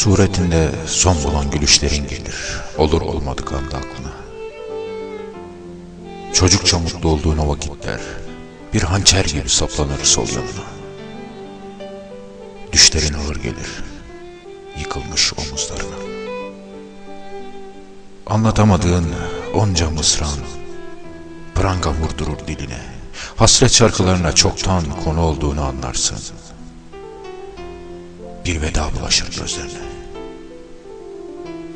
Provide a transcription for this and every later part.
Suretinde son bulan gülüşlerin gelir. Olur olmadık anda aklına. Çocukça mutlu olduğun o vakitler bir hançer gibi saplanır sol yanına. Düşlerin ağır gelir, yıkılmış omuzlarına. Anlatamadığın onca mısran, pranga vurdurur diline. Hasret şarkılarına çoktan konu olduğunu anlarsın. Bir veda bulaşır gözlerine.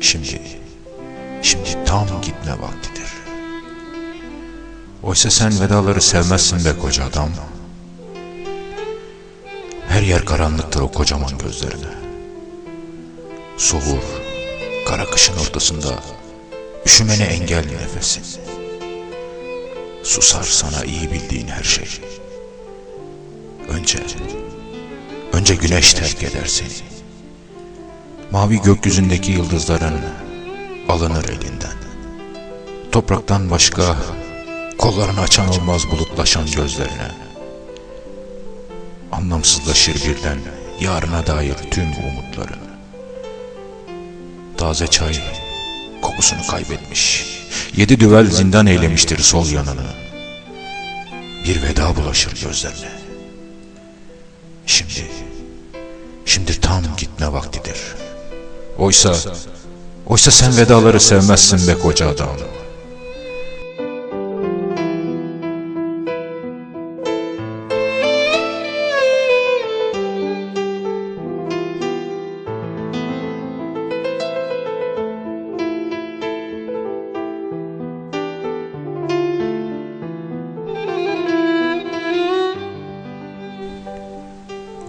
Şimdi, şimdi tam gitme vaktidir. Oysa sen vedaları sevmezsin be koca adam. Her yer karanlıktır o kocaman gözlerine. Soğur, kara kışın ortasında üşümene engel nefesin. Susar sana iyi bildiğin her şey. Önce, önce güneş terk eder seni. Mavi gökyüzündeki yıldızların alınır elinden. Topraktan başka kollarını açan olmaz bulutlaşan gözlerine. Anlamsızlaşır birden yarına dair tüm umutların. Taze çay kokusunu kaybetmiş. Yedi düvel zindan eylemiştir sol yanını. Bir veda bulaşır gözlerine. Şimdi, şimdi tam gitme vaktidir. Oysa, oysa sen vedaları sevmezsin be koca adam.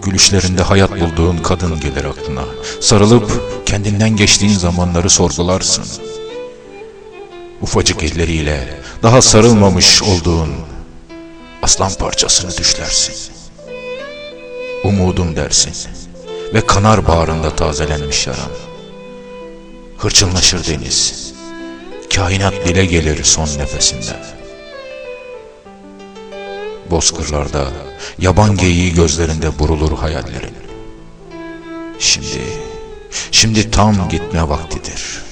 Gülüşlerinde hayat bulduğun kadın gelir aklına. Sarılıp kendinden geçtiğin zamanları sorgularsın. Ufacık elleriyle daha sarılmamış olduğun aslan parçasını düşlersin. Umudum dersin ve kanar bağrında tazelenmiş yaran. Hırçınlaşır deniz, kainat dile gelir son nefesinde. Bozkırlarda yaban geyiği gözlerinde burulur hayallerin. Şimdi, şimdi tam gitme vaktidir.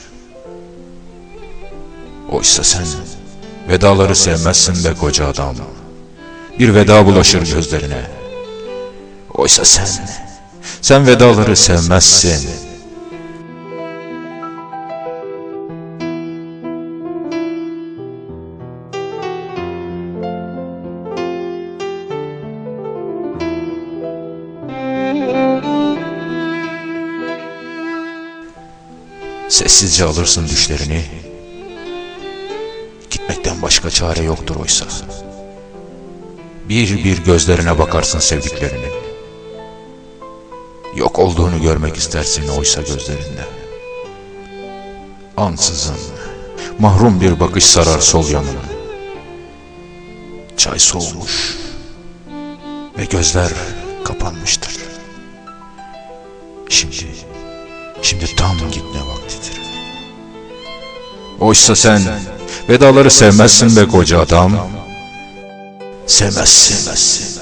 Oysa sen vedaları sevmezsin be koca adam. Bir veda bulaşır gözlerine. Oysa sen, sen vedaları sevmezsin. Sessizce alırsın düşlerini. Gitmekten başka çare yoktur oysa. Bir bir gözlerine bakarsın sevdiklerinin. Yok olduğunu görmek istersin oysa gözlerinde. Ansızın, mahrum bir bakış sarar sol yanını. Çay soğumuş ve gözler kapanmıştır. Şimdi, şimdi tam gitme vaktidir. Oysa sen vedaları sevmezsin be koca adam. Sevmezsin. sevmezsin.